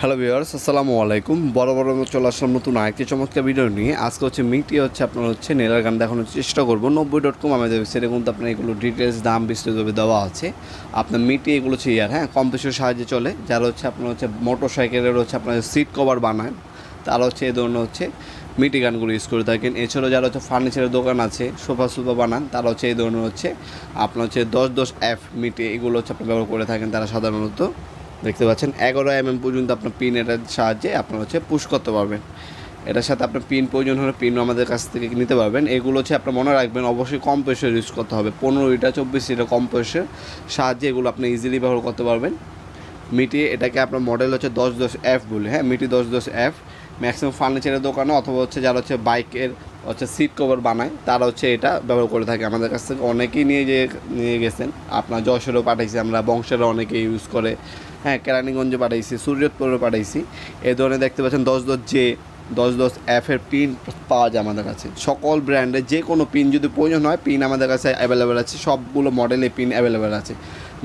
Hello viewers আসসালামু আলাইকুম বড় বড় চলে আসলাম নতুন আরেকটি চমৎকার ভিডিও নিয়ে। আজকে হচ্ছে মিটি হচ্ছে আপনার হচ্ছে নেলার গান দেখানোর চেষ্টা করব। নব্বই ডট কম আমাদের ওয়েবসাইটে কিন্তু আপনার এগুলো ডিটেলস দাম বিস্তৃতভাবে দেওয়া আছে। আপনার মিটি এগুলো হচ্ছে ইয়ার হ্যাঁ? কম কম্পিউটার সাহায্যে চলে। যারা হচ্ছে আপনার হচ্ছে মোটর সাইকেলের হচ্ছে আপনার সিট কভার বানায়, তারা হচ্ছে এই ধরনের হচ্ছে মিটি গানগুলো ইউজ করে থাকেন। এছাড়াও যারা হচ্ছে ফার্নিচারের দোকান আছে, সোফা সোফা বানান, তারা হচ্ছে এই ধরনের হচ্ছে আপনার হচ্ছে দশ দশ এফ মিটি এগুলো হচ্ছে আপনার ব্যবহার করে থাকেন। তারা সাধারণত দেখতে পাচ্ছেন, এগারো এম এম পর্যন্ত আপনার পিন এটার সাহায্যে আপনার হচ্ছে পুশ করতে পারবেন। এটার সাথে আপনার পিন প্রয়োজন হলে পিনও আমাদের কাছ থেকে নিতে পারবেন। এগুলো হচ্ছে আপনার মনে রাখবেন, অবশ্যই কম প্রেশার ইউজ করতে হবে। পনেরো লিটার, চব্বিশ লিটার কম প্রেশার সাহায্যে এগুলো আপনি ইজিলি ব্যবহার করতে পারবেন। মিটি, এটাকে আপনার মডেল হচ্ছে দশ দশ এফ বলে হ্যাঁ? মিটি দশ দশ এফ ম্যাক্সিমাম ফার্নিচারের দোকানে অথবা হচ্ছে যারা হচ্ছে বাইকের হচ্ছে সিট কভার বানায়, তারা হচ্ছে এটা ব্যবহার করে থাকে। আমাদের কাছ থেকে অনেকেই নিয়ে যে, নিয়ে গেছেন। আপনার যশোরও পাঠাইছি আমরা, বংশেরও অনেকে ইউজ করে। হ্যাঁ কেরানীগঞ্জে পাঠাইছি সূর্যতপুরে পাঠাইছি। এই ধরনের দেখতে পাচ্ছেন দশ দশ জে, দশ দশ এফের পিন পাওয়া যায় আমাদের কাছে। সকল ব্র্যান্ডের যে কোনো পিন যদি প্রয়োজন হয় পিন আমাদের কাছে অ্যাভেলেবেল আছে। সবগুলো মডেলে পিন অ্যাভেলেবেল আছে।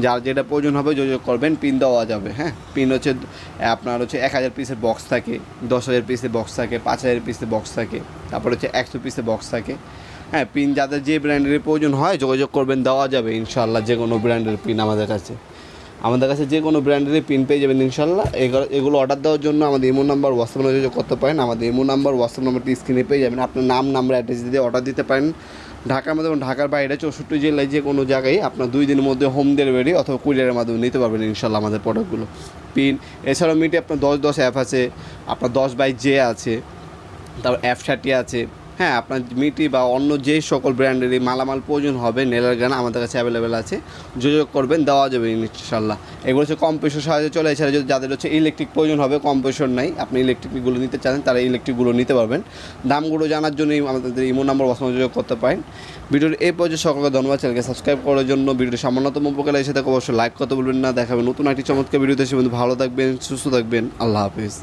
যার যেটা প্রয়োজন হবে, যোগাযোগ করবেন পিন দেওয়া যাবে হ্যাঁ? পিন হচ্ছে, আপনার হচ্ছে এক হাজার পিসের বক্স থাকে, দশ হাজার পিসের বক্স থাকে, পাঁচ হাজার পিসের বক্স থাকে, তারপর হচ্ছে একশো পিসের বক্স থাকে। হ্যাঁ পিন যাদের যে ব্র্যান্ডের প্রয়োজন হয়, যোগাযোগ করবেন, দেওয়া যাবে ইনশাল্লাহ যে কোনো ব্র্যান্ডের পিন আমাদের কাছে। আমাদের কাছে যে কোনো ব্র্যান্ডেরই পিন পেয়ে যাবেন ইনশাল্লাহ। এগুলো অর্ডার দেওয়ার জন্য আমাদের ইমো নাম্বার হোয়াটসঅ্যাপ যোগাযোগ করতে পারেন। আমাদের ইমো নাম্বার হোয়াটসঅ্যাপ নাম্বারটি স্ক্রিনে পেয়ে যাবেন। আপনার নাম নাম্বার অ্যাড্রেস দিয়ে অর্ডার দিতে পারেন। ঢাকার মধ্যে এবং ঢাকার বাইরে চৌষট্টি জেলায় যে কোনো জায়গায় আপনার দুই দিনের মধ্যে হোম ডেলিভারি অথবা কুরিয়ারের মাধ্যমে নিতে পারবেন ইনশাল্লাহ আমাদের প্রোডাক্টগুলো পিন এছাড়াও মিটে আপনার দশ দশ অ্যাপ আছে, আপনার দশ বাই জে আছে, তারপর অ্যাপ ষাটি আছে। হ্যাঁ আপনার মিটি বা অন্য যে সকল ব্র্যান্ডেরই মালামাল প্রয়োজন হবে, নেলার গান আমাদের কাছে অ্যাভেলেবেল আছে। যোগাযোগ করবেন, দেওয়া যাবে ইনশাল্লাহ এগুলো হচ্ছে কম পয়সার সাহায্যে চলে, এছাড়া যদি যাদের হচ্ছে ইলেকট্রিক প্রয়োজন হবে, কম পয়সার নাই, আপনি ইলেকট্রিকগুলো নিতে চান, তারা ইলেকট্রিকগুলো নিতে পারবেন। দামগুলো জানার জন্যই আমাদের ইমো নাম্বার বসানো যোগাযোগ করতে পারেন। ভিডিওর এই পর্যায়ে সকলকে ধন্যবাদ, চ্যানেলকে সাবস্ক্রাইব করার জন্য। ভিডিওটি সামান্যতম উপকার এসে থাকে অবশ্যই লাইক করতে বলবেন না। দেখাবেন নতুন একটি চমৎকার ভিডিওতে সে ভালো থাকবেন, সুস্থ থাকবেন। আল্লাহ হাফিজ।